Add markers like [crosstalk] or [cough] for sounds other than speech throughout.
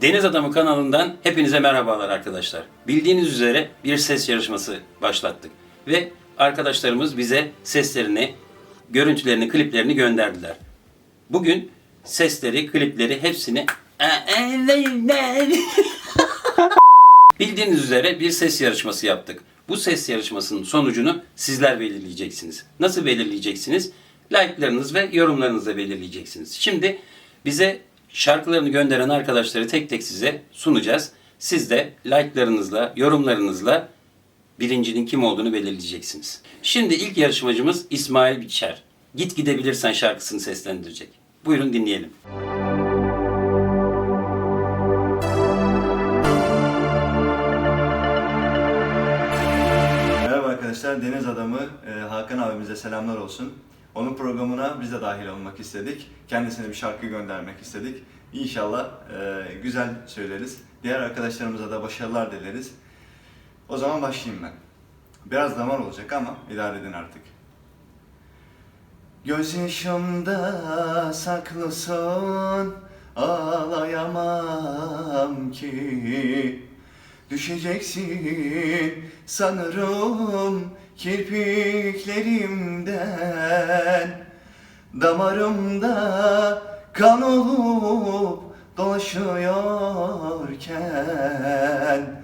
Deniz Adamı kanalından hepinize merhabalar arkadaşlar. Bildiğiniz üzere bir ses yarışması başlattık. Ve arkadaşlarımız bize seslerini, görüntülerini, kliplerini gönderdiler. Bugün sesleri, klipleri hepsini [laughs] Bildiğiniz üzere bir ses yarışması yaptık. Bu ses yarışmasının sonucunu sizler belirleyeceksiniz. Nasıl belirleyeceksiniz? Like'larınız ve yorumlarınızla belirleyeceksiniz. Şimdi bize şarkılarını gönderen arkadaşları tek tek size sunacağız. Siz de like'larınızla, yorumlarınızla birincinin kim olduğunu belirleyeceksiniz. Şimdi ilk yarışmacımız İsmail Biçer. Git gidebilirsen şarkısını seslendirecek. Buyurun dinleyelim. Merhaba arkadaşlar, Deniz Adamı e, Hakan abimize selamlar olsun. Onun programına biz de dahil olmak istedik. Kendisine bir şarkı göndermek istedik. İnşallah e, güzel söyleriz. Diğer arkadaşlarımıza da başarılar dileriz. O zaman başlayayım ben. Biraz zaman olacak ama idare edin artık. Göz yaşımda saklısın, ağlayamam ki. Düşeceksin sanırım kirpiklerimden Damarımda kan olup dolaşıyorken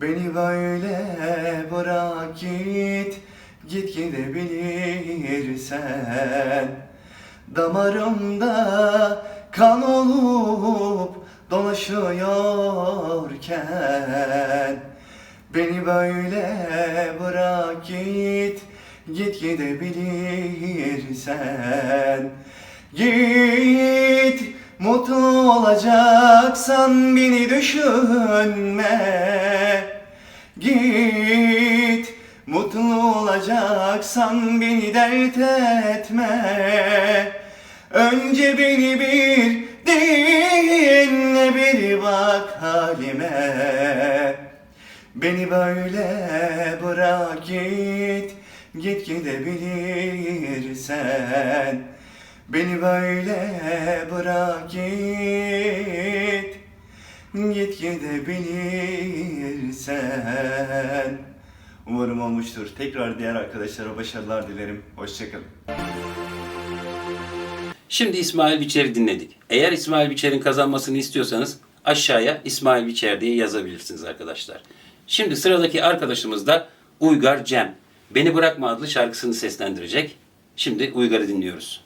Beni böyle bırak git, git gidebilirsen Damarımda kan olup dolaşıyorken Beni böyle bırak git, git gidebilirsen Git, mutlu olacaksan beni düşünme. Git, mutlu olacaksan beni dert etme. Önce beni bir dinle bir bak halime Beni böyle bırak git, git gidebilirsen Beni böyle bırak git, git gidebilirsen Umarım olmuştur. Tekrar diğer arkadaşlara başarılar dilerim. Hoşçakalın. Şimdi İsmail Biçer'i dinledik. Eğer İsmail Biçer'in kazanmasını istiyorsanız aşağıya İsmail Biçer diye yazabilirsiniz arkadaşlar. Şimdi sıradaki arkadaşımız da Uygar Cem. Beni Bırakma adlı şarkısını seslendirecek. Şimdi Uygar'ı dinliyoruz.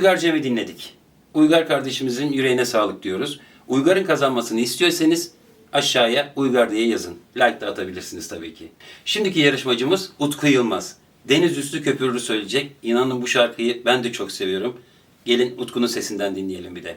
Uygar Cem'i dinledik. Uygar kardeşimizin yüreğine sağlık diyoruz. Uygar'ın kazanmasını istiyorsanız aşağıya Uygar diye yazın. Like de atabilirsiniz tabii ki. Şimdiki yarışmacımız Utku Yılmaz. Deniz Üstü Köpürürü söyleyecek. İnanın bu şarkıyı ben de çok seviyorum. Gelin Utku'nun sesinden dinleyelim bir de.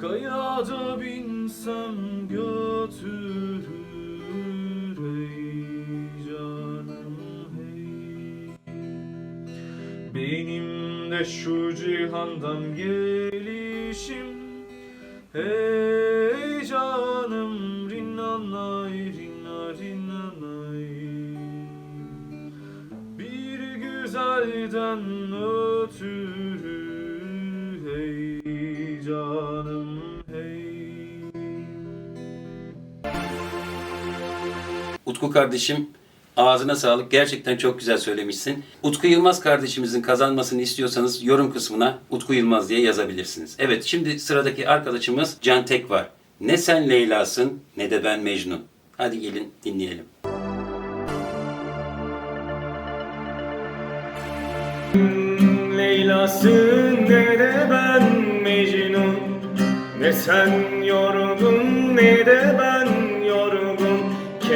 Kayada binsem götürür ey canım hey. Benim de şu cihandan gelişim Hey canım rinnanay rinna Bir güzelden ötürür Utku kardeşim ağzına sağlık. Gerçekten çok güzel söylemişsin. Utku Yılmaz kardeşimizin kazanmasını istiyorsanız yorum kısmına Utku Yılmaz diye yazabilirsiniz. Evet şimdi sıradaki arkadaşımız Can Tek var. Ne sen Leyla'sın ne de ben Mecnun. Hadi gelin dinleyelim. Leyla'sın ne de ben Mecnun Ne sen yorgun ne de ben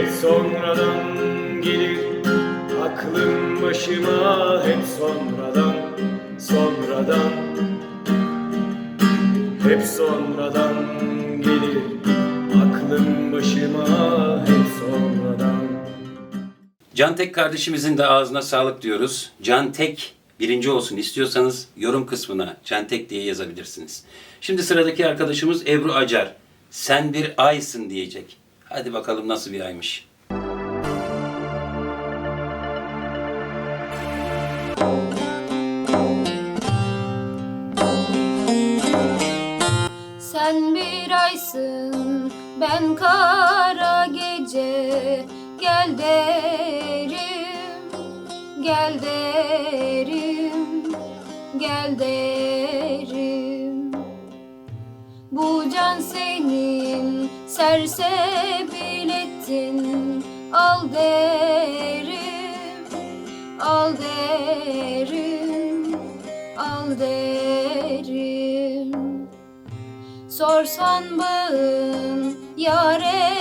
Hep sonradan gelir aklım başıma Hep sonradan, sonradan hep sonradan gelir aklım başıma hep sonradan Can Tek kardeşimizin de ağzına sağlık diyoruz. Can Tek birinci olsun istiyorsanız yorum kısmına Can Tek diye yazabilirsiniz. Şimdi sıradaki arkadaşımız Ebru Acar. Sen bir aysın diyecek. Hadi bakalım nasıl bir aymış. Sen bir aysın, ben kara gece. Gel derim, gel derim, gel derim. Bu can senin, sersebil ettin. Al derim, al derim, al derim. Sorsan bağın yaresini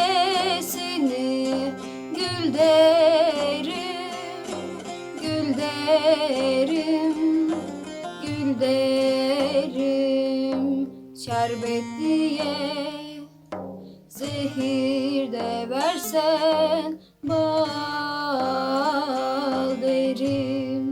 Gül derim, gül derim, gül derim Şerbet diye zehir de versen Bal derim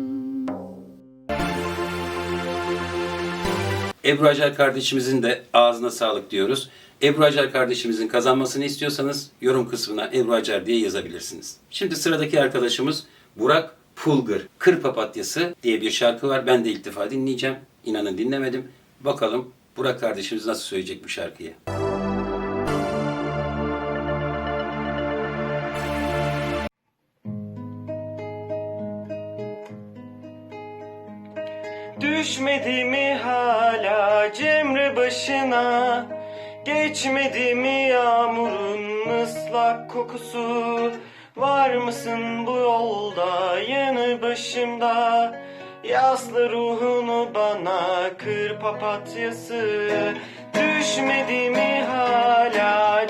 Ebru Acar kardeşimizin de ağzına sağlık diyoruz. Ebru Acar kardeşimizin kazanmasını istiyorsanız yorum kısmına Ebru Acar diye yazabilirsiniz. Şimdi sıradaki arkadaşımız Burak Pulgır. Kır Papatyası diye bir şarkı var. Ben de ilk defa dinleyeceğim. İnanın dinlemedim. Bakalım Burak kardeşimiz nasıl söyleyecek bu şarkıyı. Düşmedi mi hala cemre başına? Geçmedi mi yağmurun ıslak kokusu? Var mısın bu yolda yanı başımda? Yaslı ruhunu bana kır papatyası. Düşmedi mi hala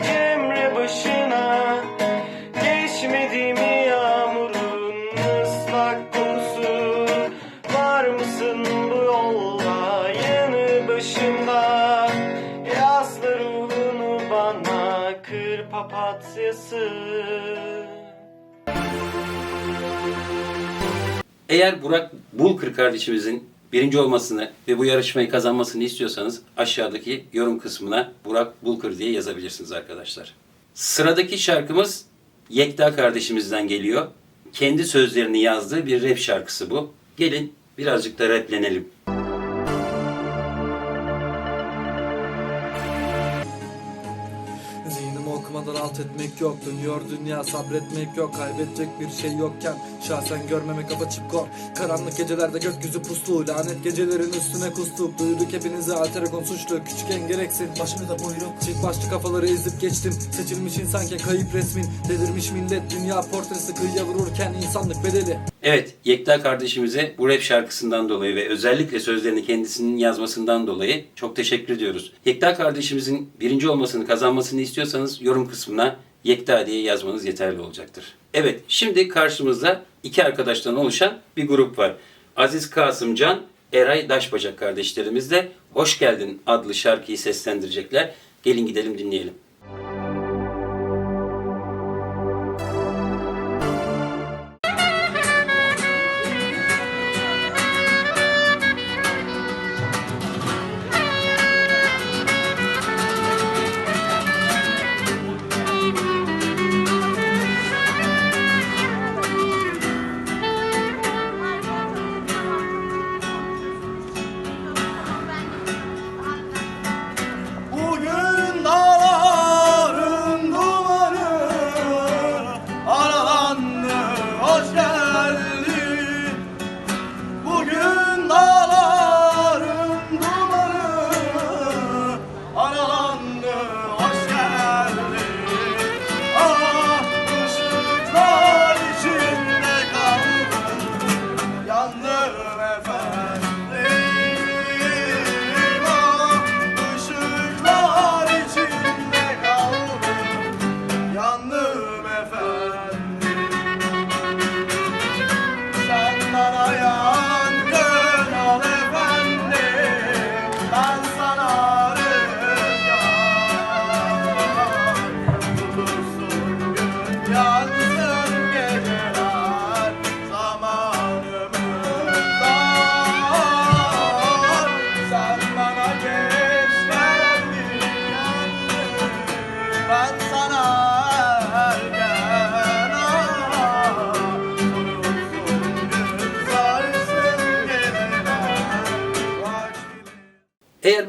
Yaslı ruhunu bana kır papatyası Eğer Burak Bulkır kardeşimizin birinci olmasını ve bu yarışmayı kazanmasını istiyorsanız aşağıdaki yorum kısmına Burak Bulkır diye yazabilirsiniz arkadaşlar. Sıradaki şarkımız Yekta kardeşimizden geliyor. Kendi sözlerini yazdığı bir rap şarkısı bu. Gelin birazcık da raplenelim. Alt etmek yok Dönüyor dünya sabretmek yok. Kaybedecek bir şey yokken Şahsen görmeme kafa açıp kork Karanlık gecelerde gökyüzü puslu Lanet gecelerin üstüne kustuk Duyduk hepinize Alterekon suçlu. Küçükken gereksin Başımıza buyruk. Çift başlı kafaları ezip geçtim. Seçilmiş insanken kayıp resmin. Delirmiş millet Dünya portresi kıyıya vururken insanlık bedeli Evet, Yekta kardeşimize bu rap şarkısından dolayı ve özellikle sözlerini kendisinin yazmasından dolayı çok teşekkür ediyoruz. Yekta kardeşimizin birinci olmasını, kazanmasını istiyorsanız yorum kısmına Yekta diye yazmanız yeterli olacaktır. Evet, şimdi karşımızda iki arkadaştan oluşan bir grup var. Aziz Kasım Can Eray Daşbacak kardeşlerimiz de Hoş Geldin adlı şarkıyı seslendirecekler. Gelin gidelim dinleyelim.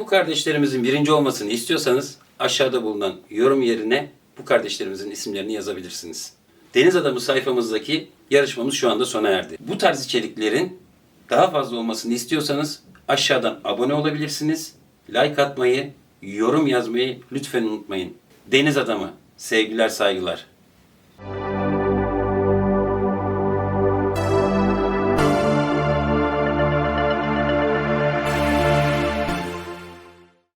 Kardeşlerimizin birinci olmasını istiyorsanız aşağıda bulunan yorum yerine bu kardeşlerimizin isimlerini yazabilirsiniz. Deniz Adamı sayfamızdaki yarışmamız şu anda sona erdi. Bu tarz içeriklerin daha fazla olmasını istiyorsanız aşağıdan abone olabilirsiniz. Like atmayı, yorum yazmayı lütfen unutmayın. Deniz Adamı, sevgiler saygılar.